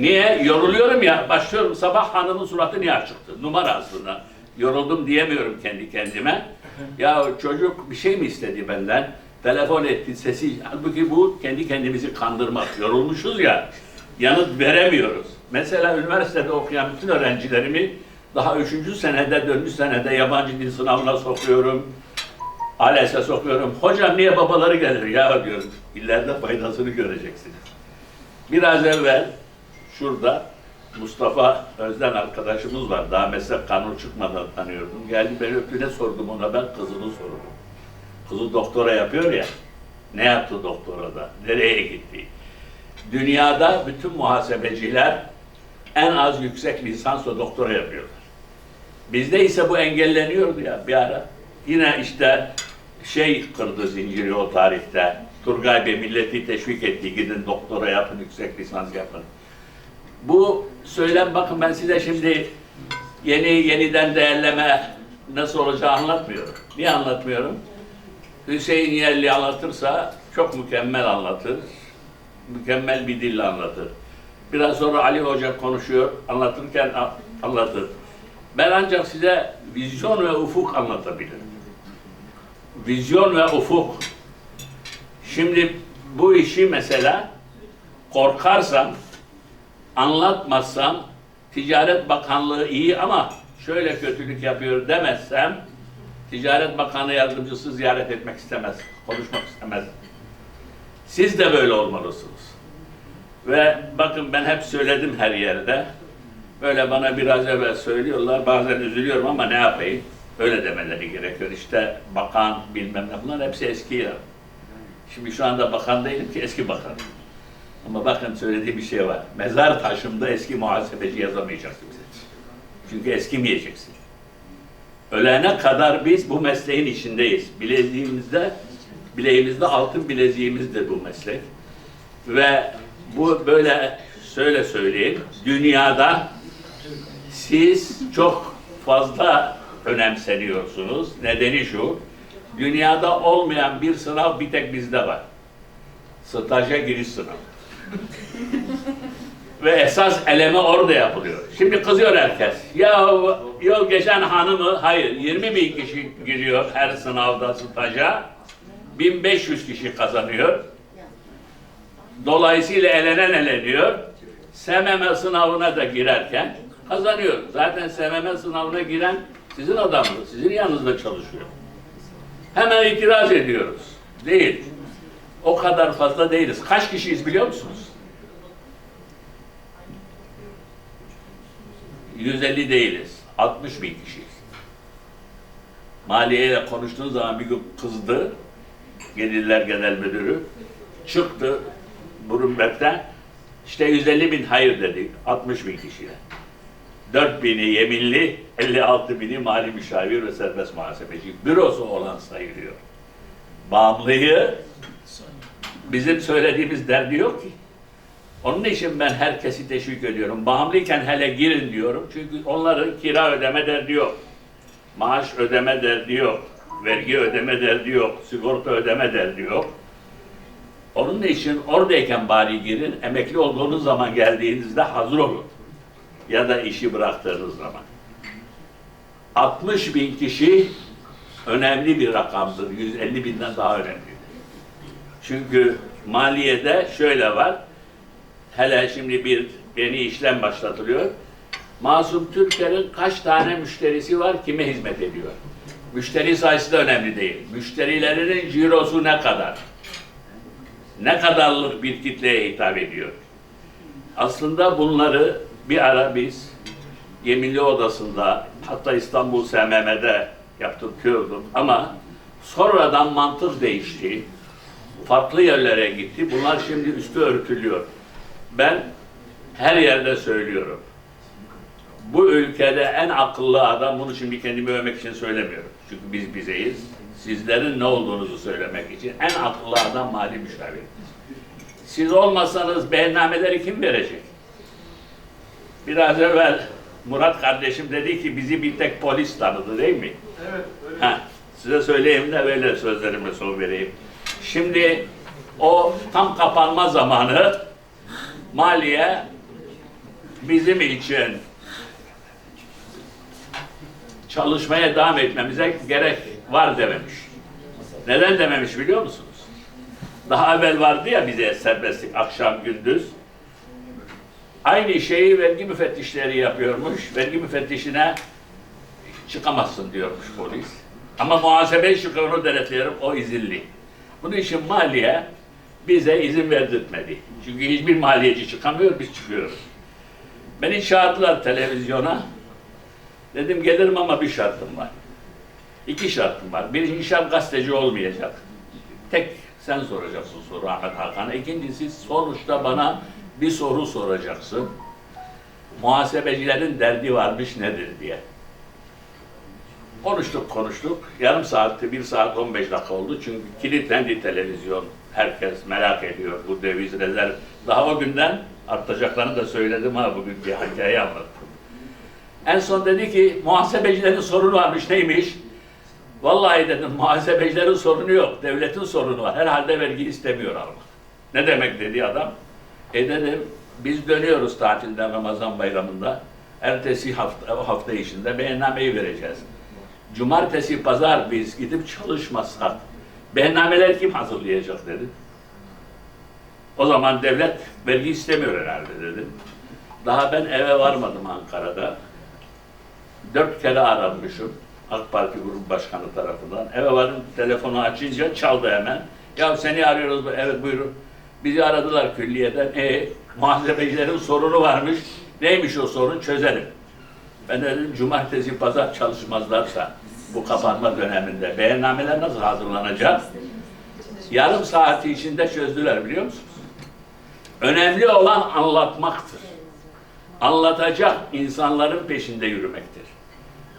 Niye? Yoruluyorum ya. Başlıyorum sabah hanımın suratı niye çıktı? Numara aslında. Yoruldum diyemiyorum kendi kendime. Ya çocuk bir şey mi istedi benden? Telefon etti sesi. Halbuki bu kendi kendimizi kandırmak. Yorulmuşuz ya. Yanıt veremiyoruz. Mesela üniversitede okuyan bütün öğrencilerimi daha üçüncü senede, dördüncü senede yabancı dil sınavına sokuyorum. ALES'e sokuyorum. Hocam niye babaları gelir ya diyorum. İleride faydasını göreceksiniz. Biraz evvel şurada Mustafa Özden arkadaşımız var. Daha meslek kanun çıkmadan tanıyordum. Geldi beni öptü ne sordum ona ben kızını sordum. Kızı doktora yapıyor ya. Ne yaptı doktorada? Nereye gitti? Dünyada bütün muhasebeciler en az yüksek lisans ve doktora yapıyorlar. Bizde ise bu engelleniyordu ya bir ara. Yine işte şey kırdı zinciri o tarihte. Turgay Bey milleti teşvik etti. Gidin doktora yapın, yüksek lisans yapın. Bu söylem bakın ben size şimdi yeni yeniden değerleme nasıl olacağı anlatmıyorum. Niye anlatmıyorum? Hüseyin Yerli anlatırsa çok mükemmel anlatır. Mükemmel bir dille anlatır. Biraz sonra Ali Hoca konuşuyor, anlatırken anlatır. Ben ancak size vizyon ve ufuk anlatabilirim. Vizyon ve ufuk. Şimdi bu işi mesela korkarsam, anlatmazsam, Ticaret Bakanlığı iyi ama şöyle kötülük yapıyor demezsem, Ticaret Bakanı yardımcısı ziyaret etmek istemez, konuşmak istemez. Siz de böyle olmalısınız. Ve bakın ben hep söyledim her yerde. Böyle bana biraz evvel söylüyorlar. Bazen üzülüyorum ama ne yapayım? Öyle demeleri gerekiyor. İşte bakan bilmem ne. Bunlar hepsi eski ya. Şimdi şu anda bakan değilim ki eski bakan. Ama bakın söylediği bir şey var. Mezar taşımda eski muhasebeci yazamayacaksınız. Çünkü eskimeyeceksin. Ölene kadar biz bu mesleğin içindeyiz. Bileziğimizde, bileğimizde altın bileziğimizdir bu meslek. Ve bu böyle şöyle söyleyeyim. Dünyada siz çok fazla önemseniyorsunuz. Nedeni şu. Dünyada olmayan bir sınav bir tek bizde var. Staja giriş sınavı. Ve esas eleme orada yapılıyor. Şimdi kızıyor herkes. Ya yol geçen hanımı, hayır 20 bin kişi giriyor her sınavda staja. 1500 kişi kazanıyor. Dolayısıyla elenen eleniyor. SMM sınavına da girerken kazanıyor. Zaten SMM sınavına giren sizin adamınız, sizin yanınızda çalışıyor. Hemen itiraz ediyoruz. Değil. O kadar fazla değiliz. Kaç kişiyiz biliyor musunuz? 150 değiliz. 60 bin kişiyiz. Maliyeyle konuştuğu zaman bir gün kızdı. Gelirler Genel Müdürü. Çıktı Burunberg'den. İşte 150 bin hayır dedi. 60 bin kişiye. 4 bini yeminli, 56 bini mali müşavir ve serbest muhasebeci. Bürosu olan sayılıyor. Bağımlıyı bizim söylediğimiz derdi yok ki. Onun için ben herkesi teşvik ediyorum. Bağımlıyken hele girin diyorum. Çünkü onların kira ödeme derdi yok. Maaş ödeme derdi yok. Vergi ödeme derdi yok. Sigorta ödeme derdi yok. Onun için oradayken bari girin. Emekli olduğunuz zaman geldiğinizde hazır olun. Ya da işi bıraktığınız zaman. 60 bin kişi önemli bir rakamdır. 150 binden daha önemlidir. Çünkü maliyede şöyle var. Hele şimdi bir yeni işlem başlatılıyor. Masum Türker'in kaç tane müşterisi var, kime hizmet ediyor? Müşteri sayısı da önemli değil. Müşterilerinin cirosu ne kadar? Ne kadarlık bir kitleye hitap ediyor? Aslında bunları bir ara biz Yeminli Odası'nda hatta İstanbul SMM'de yaptırtıyorduk ama sonradan mantık değişti. Farklı yerlere gitti. Bunlar şimdi üstü örtülüyor. Ben her yerde söylüyorum. Bu ülkede en akıllı adam, bunu şimdi kendimi övmek için söylemiyorum. Çünkü biz bizeyiz. Sizlerin ne olduğunuzu söylemek için en akıllı adam mali müşavir. Siz olmasanız beyannameleri kim verecek? Biraz evvel Murat kardeşim dedi ki bizi bir tek polis tanıdı değil mi? Evet, öyle. Ha, size söyleyeyim de böyle sözlerime son vereyim. Şimdi o tam kapanma zamanı maliye bizim için çalışmaya devam etmemize gerek var dememiş. Neden dememiş biliyor musunuz? Daha evvel vardı ya bize serbestlik akşam gündüz. Aynı şeyi vergi müfettişleri yapıyormuş. Vergi müfettişine çıkamazsın diyormuş polis. Ama muhasebe onu denetlerim o izinli. Bunun için maliye bize izin verdirtmedi. Çünkü hiçbir maliyeci çıkamıyor biz çıkıyoruz. Beni çağırdılar televizyona. Dedim gelirim ama bir şartım var. İki şartım var. Birinci şart gazeteci olmayacak. Tek sen soracaksın soru Ahmet Hakan'a. İkincisi sonuçta bana bir soru soracaksın. Muhasebecilerin derdi varmış nedir diye. Konuştuk konuştuk. Yarım saatte bir saat 15 dakika oldu. Çünkü kilitlendi televizyon. Herkes merak ediyor bu döviz rezerv. Daha o günden artacaklarını da söyledim ha bugün bir hikaye anlattım. En son dedi ki muhasebecilerin sorunu varmış neymiş? Vallahi dedim muhasebecilerin sorunu yok. Devletin sorunu var. Herhalde vergi istemiyor almak. Ne demek dedi adam. E dedim biz dönüyoruz tatilden Ramazan bayramında. Ertesi hafta, hafta içinde beyannameyi vereceğiz. Cumartesi, pazar biz gidip çalışmazsak beyannameler kim hazırlayacak dedi. O zaman devlet vergi istemiyor herhalde dedim. Daha ben eve varmadım Ankara'da. Dört kere aranmışım. AK Parti Grup Başkanı tarafından. Eve vardım, telefonu açınca çaldı hemen. Ya seni arıyoruz. Evet buyurun. Bizi aradılar külliyeden. E, muhasebecilerin sorunu varmış. Neymiş o sorun çözelim. Ben de dedim cumartesi pazar çalışmazlarsa bu kapanma döneminde beyannameler nasıl hazırlanacak? Yarım saati içinde çözdüler biliyor musunuz? Önemli olan anlatmaktır. Anlatacak insanların peşinde yürümektir.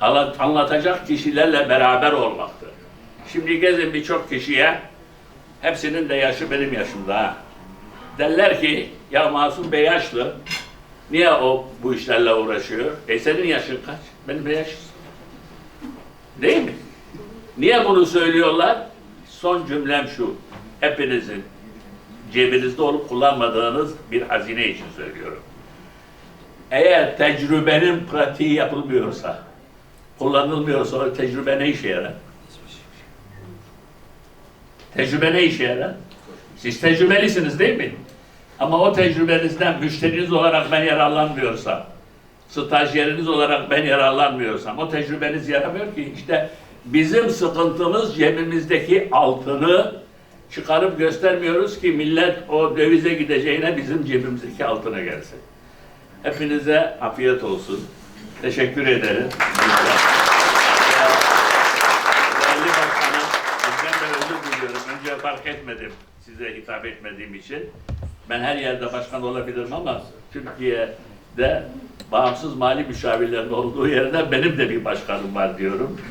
Anlat- Anlatacak kişilerle beraber olmaktır. Şimdi gezin birçok kişiye, hepsinin de yaşı benim yaşımda ha. Derler ki, ya Masum Bey yaşlı, niye o bu işlerle uğraşıyor? E senin yaşın kaç? Benim de yaşım. Değil mi? Niye bunu söylüyorlar? Son cümlem şu, hepinizin cebinizde olup kullanmadığınız bir hazine için söylüyorum. Eğer tecrübenin pratiği yapılmıyorsa, kullanılmıyorsa o tecrübe ne işe yarar? Tecrübe ne işe yarar? Siz tecrübelisiniz değil mi? Ama o tecrübenizden müşteriniz olarak ben yararlanmıyorsam, stajyeriniz olarak ben yararlanmıyorsam, o tecrübeniz yaramıyor ki işte bizim sıkıntımız cebimizdeki altını çıkarıp göstermiyoruz ki millet o dövize gideceğine bizim cebimizdeki altına gelsin. Hepinize afiyet olsun. Teşekkür ederim. Değerli başkanım, sizden de özür. Önce fark etmedim size hitap etmediğim için. Ben her yerde başkan olabilirim ama Türkiye'de bağımsız mali müşavirlerin olduğu yerde benim de bir başkanım var diyorum.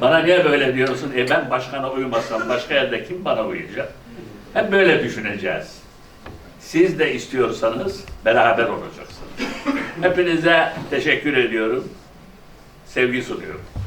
Bana niye böyle diyorsun? E ben başkana uymasam başka yerde kim bana uyacak? Hep böyle düşüneceğiz. Siz de istiyorsanız beraber olacaksınız. Hepinize teşekkür ediyorum. Sevgi sunuyorum.